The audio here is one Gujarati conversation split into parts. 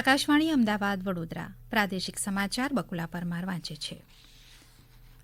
આકાશવાણી અમદાવાદ વડોદરા. પ્રાદેશિક સમાચાર બકુલા પરમાર વાંચે છે.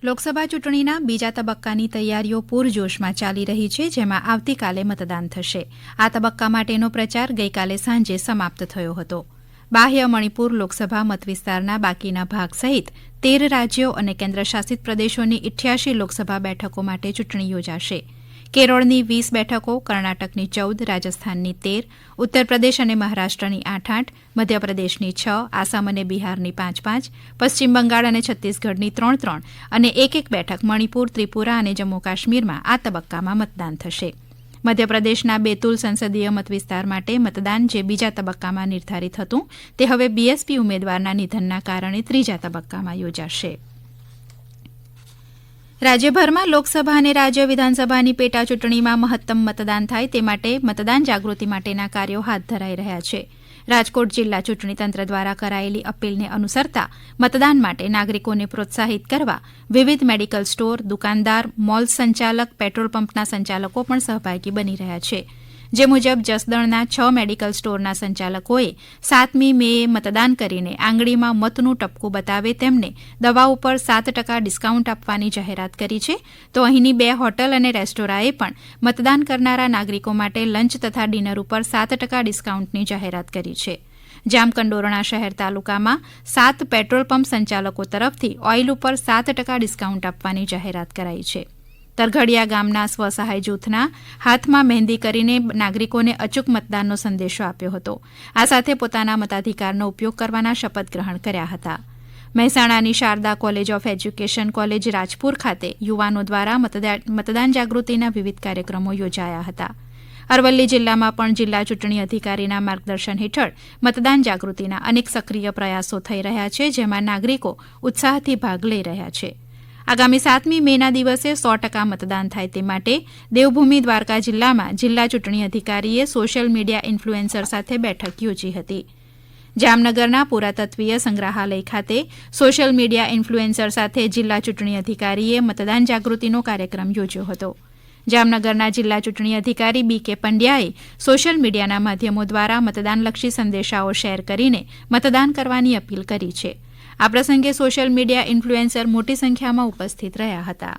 લોકસભા ચૂંટણીના બીજા તબક્કાની તૈયારીઓ પૂરજોશમાં ચાલી રહી છે, જેમાં આવતીકાલે મતદાન થશે. આ તબક્કા માટેનો પ્રચાર ગઈકાલે સાંજે સમાપ્ત થયો હતો. બાહ્ય મણિપુર લોકસભા મતવિસ્તારના બાકીના ભાગ સહિત તેર રાજ્યો અને કેન્દ્રશાસિત પ્રદેશોની ઇઠ્યાસી લોકસભા બેઠકો માટે ચૂંટણી યોજાશે. કેરળની વીસ બેઠકો, કર્ણાટકની ચૌદ, રાજસ્થાનની તેર, ઉત્તરપ્રદેશ અને મહારાષ્ટ્રની આઠ આઠ મધ્યપ્રદેશની છ, આસામ અને બિહારની પાંચ પાંચ પશ્ચિમ બંગાળ અને છત્તીસગઢની ત્રણ ત્રણ અને એક એક બેઠક મણિપુર, ત્રિપુરા અને જમ્મુ કાશ્મીરમાં આ તબક્કામાં મતદાન થશે. મધ્યપ્રદેશના બેતુલ સંસદીય મતવિસ્તાર માટે મતદાન જે બીજા તબક્કામાં નિર્ધારિત હતું, તે હવે બીએસપી ઉમેદવારના નિધનના કારણે ત્રીજા તબક્કામાં યોજાશે. રાજ્યભરમાં લોકસભા અને રાજ્ય વિધાનસભાની પેટા ચૂંટણીમાં મહત્તમ મતદાન થાય તે માટે મતદાન જાગૃતિ માટેના કાર્યો હાથ ધરાઈ રહ્યા છે. રાજકોટ જિલ્લા ચૂંટણી તંત્ર દ્વારા કરાયેલી અપીલને અનુસરતા મતદાન માટે નાગરિકોને પ્રોત્સાહિત કરવા વિવિધ મેડિકલ સ્ટોર, દુકાનદાર, મોલ સંચાલક, પેટ્રોલ પંપના સંચાલકો પણ સહભાગી બની રહ્યા છે. જે મુજબ જસદણના છ મેડિકલ સ્ટોરના સંચાલકોએ સાતમી મેએ મતદાન કરીને આંગળીમાં મતનું ટપકું બતાવે તેમને દવા ઉપર સાત ટકા ડિસ્કાઉન્ટ આપવાની જાહેરાત કરી છે. તો અહીંની બે હોટલ અને રેસ્ટોરાંએ પણ મતદાન કરનારા નાગરિકો માટે લંચ તથા ડિનર ઉપર સાત ટકા ડિસ્કાઉન્ટની જાહેરાત કરી છે. જામકંડોરણા શહેર તાલુકામાં સાત પેટ્રોલ પંપ સંચાલકો તરફથી ઓઇલ ઉપર સાત ટકા ડિસ્કાઉન્ટ આપવાની જાહેરાત કરાઈ છે. તરઘડિયા ગામના સ્વસહાય જૂથના હાથમાં મહેંદી કરીને નાગરિકોને અચૂક મતદાનનો સંદેશો આપ્યો હતો. આ સાથે પોતાના મતાધિકારનો ઉપયોગ કરવાના શપથ ગ્રહણ કર્યા હતા. મહેસાણાની Sharda college of education college Rajpur ખાતે યુવાનો દ્વારા મતદાન જાગૃતિના વિવિધ કાર્યક્રમો યોજાયા હતા. અરવલ્લી જિલ્લામાં પણ જિલ્લા ચૂંટણી અધિકારીના માર્ગદર્શન હેઠળ મતદાન જાગૃતિના અનેક સક્રિય પ્રયાસો થઈ રહ્યા છે, જેમાં નાગરિકો ઉત્સાહથી ભાગ લઈ રહ્યા છે. આગામી સાતમી મેના દિવસે સો ટકા મતદાન થાય તે માટે દેવભૂમિ દ્વારકા જિલ્લામાં જિલ્લા ચૂંટણી અધિકારીએ સોશિયલ મીડિયા ઇન્ફ્લુએન્સર સાથે બેઠક યોજી હતી. જામનગરના પુરાતત્વીય સંગ્રહાલય ખાતે સોશિયલ મીડિયા ઇન્ફ્લુએન્સર સાથે જિલ્લા ચૂંટણી અધિકારીએ મતદાન જાગૃતિનો કાર્યક્રમ યોજ્યો હતો. જામનગરના જિલ્લા ચૂંટણી અધિકારી બી કે પંડ્યાએ સોશિયલ મીડિયાના માધ્યમો દ્વારા મતદાનલક્ષી સંદેશાઓ શેર કરીને મતદાન કરવાની અપીલ કરી છે. આ પ્રસંગે સોશિયલ મીડિયા ઇન્ફ્લુએન્સર મોટી સંખ્યામાં ઉપસ્થિત રહ્યા હતા.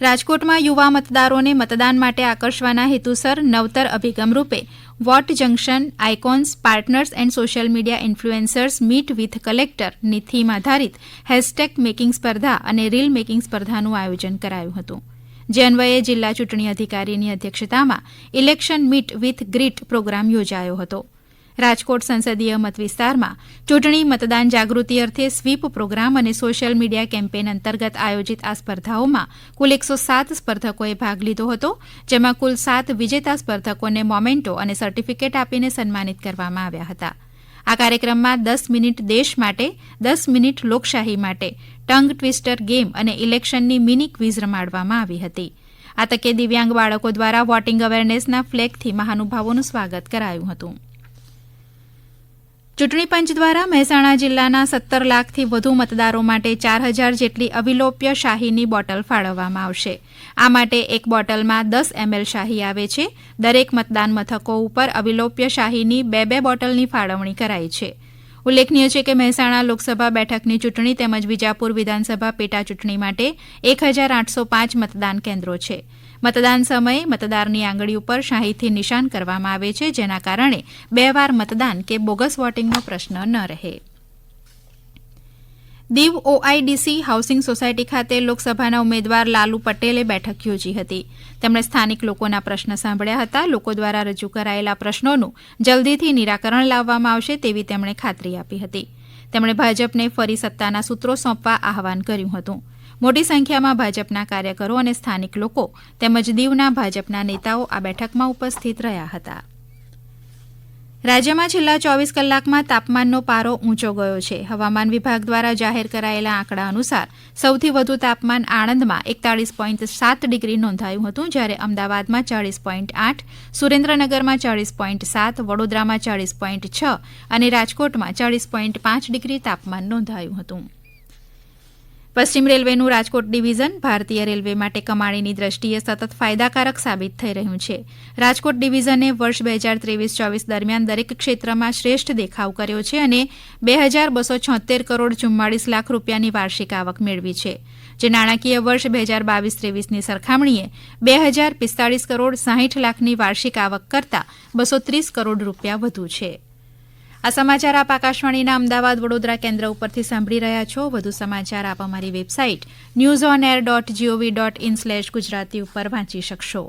રાજકોટમાં યુવા મતદારોને મતદાન માટે આકર્ષવાના હેતુસર નવતર અભિગમ રૂપે vote junction, icons, partners and social media influencers meet with કલેક્ટરની theme આધારિત હેશટેગ મેકિંગ સ્પર્ધા અને રીલ મેકિંગ સ્પર્ધાનું આયોજન કરાયું હતું. જે અન્વયે જિલ્લા ચૂંટણી અધિકારીની અધ્યક્ષતામાં election meet with greet program યોજાયો હતો. રાજકોટ સંસદીય મતવિસ્તારમાં ચૂંટણી મતદાન જાગૃતિ અર્થે સ્વીપ પ્રોગ્રામ અને સોશિયલ મીડિયા કેમ્પેન અંતર્ગત આયોજિત આ સ્પર્ધાઓમાં કુલ એકસો સાત સ્પર્ધકોએ ભાગ લીધો હતો, જેમાં કુલ સાત વિજેતા સ્પર્ધકોને મોમેન્ટો અને સર્ટિફિકેટ આપીને સન્માનિત કરવામાં આવ્યા હતા. આ કાર્યક્રમમાં દસ મિનિટ દેશ માટે, દસ મિનિટ લોકશાહી માટે, ટંગ ટ્વિસ્ટર ગેમ અને ઇલેક્શનની મિની ક્વિઝ રમાડવામાં આવી હતી. આ તકે દિવ્યાંગ બાળકો દ્વારા વોટિંગ અવેરનેસના ફ્લેગથી મહાનુભાવોનું સ્વાગત કરાયું હતું. ચૂંટણી પંચ દ્વારા મહેસાણા જિલ્લાના સત્તર લાખથી વધુ મતદારો માટે ચાર હજાર જેટલી અવિલોપ્ય શાહીની બોટલ ફાળવવામાં આવશે. આ માટે એક બોટલમાં દસ એમએલ શાહી આવે છે. દરેક મતદાન મથકો ઉપર અવિલોપ્ય શાહીની બે બે બોટલની ફાળવણી કરાઈ છે. ઉલ્લેખનીય છે કે મહેસાણા લોકસભા બેઠકની ચૂંટણી તેમજ વિજાપુર વિધાનસભા પેટા ચૂંટણી માટે એક હજાર આઠસો પાંચ મતદાન કેન્દ્રો છે. મતદાન સમયે મતદારની આંગળી ઉપર શાહીથી નિશાન કરવામાં આવે છે, જેના કારણે બે વાર મતદાન કે બોગસ વોટિંગનો પ્રશ્ન ન રહે. દીવ ઓઆઈડીસી હાઉસિંગ સોસાયટી ખાતે લોકસભાના ઉમેદવાર લાલુ પટેલે બેઠક યોજી હતી. તેમણે સ્થાનિક લોકોના પ્રશ્ન સાંભળ્યા હતા. લોકો દ્વારા રજૂ કરાયેલા પ્રશ્નોનું જલ્દીથી નિરાકરણ લાવવામાં આવશે તેવી તેમણે ખાતરી આપી હતી. તેમણે ભાજપને ફરી સત્તાના સૂત્રો સોંપવા આહવાન કર્યું હતું. મોટી સંખ્યામાં ભાજપના કાર્યકરો અને સ્થાનિક લોકો તેમજ દીવના ભાજપના નેતાઓ આ બેઠકમાં ઉપસ્થિત રહ્યા હતા. રાજ્યમાં છેલ્લા ચોવીસ કલાકમાં તાપમાનનો પારો ઊંચો ગયો છે. હવામાન વિભાગ દ્વારા જાહેર કરાયેલા આંકડા અનુસાર સૌથી વધુ તાપમાન આણંદમાં એકતાળીસ પોઈન્ટ સાત ડિગ્રી નોંધાયું હતું, જ્યારે અમદાવાદમાં ચાળીસ પોઈન્ટ આઠ, સુરેન્દ્રનગરમાં ચાળીસ પોઈન્ટ સાત, વડોદરામાં ચાળીસ પોઈન્ટ છ અને રાજકોટમાં ચાળીસ પોઈન્ટ પાંચ ડિગ્રી તાપમાન નોંધાયું હતું. પશ્ચિમ રેલવેનું રાજકોટ ડિવિઝન ભારતીય રેલવે માટે કમાણીની દ્રષ્ટિએ સતત ફાયદાકારક સાબિત થઈ રહ્યું છે. રાજકોટ ડિવિઝને વર્ષ બે હજાર ત્રેવીસ ચોવીસ દરમિયાન દરેક ક્ષેત્રમાં શ્રેષ્ઠ દેખાવ કર્યો છે અને બે હજાર બસો છોતેર કરોડ ચુમ્માળીસ લાખ રૂપિયાની વાર્ષિક આવક મેળવી છે. જે નાણાકીય વર્ષ બે હજાર બાવીસ ત્રેવીસની સરખામણીએ બે હજાર પિસ્તાળીસ કરોડ સાહીઠ લાખની વાર્ષિક આવક કરતાં બસો ત્રીસ કરોડ રૂપિયા વધુ છે. આ સમાચાર આપ આકાશવાણીના અમદાવાદ વડોદરા કેન્દ્ર ઉપરથી સાંભળી રહ્યા છો. વધુ સમાચાર આપ અમારી website news on air dot G O V dot in slash Gujarati ઉપર વાંચી શકશો.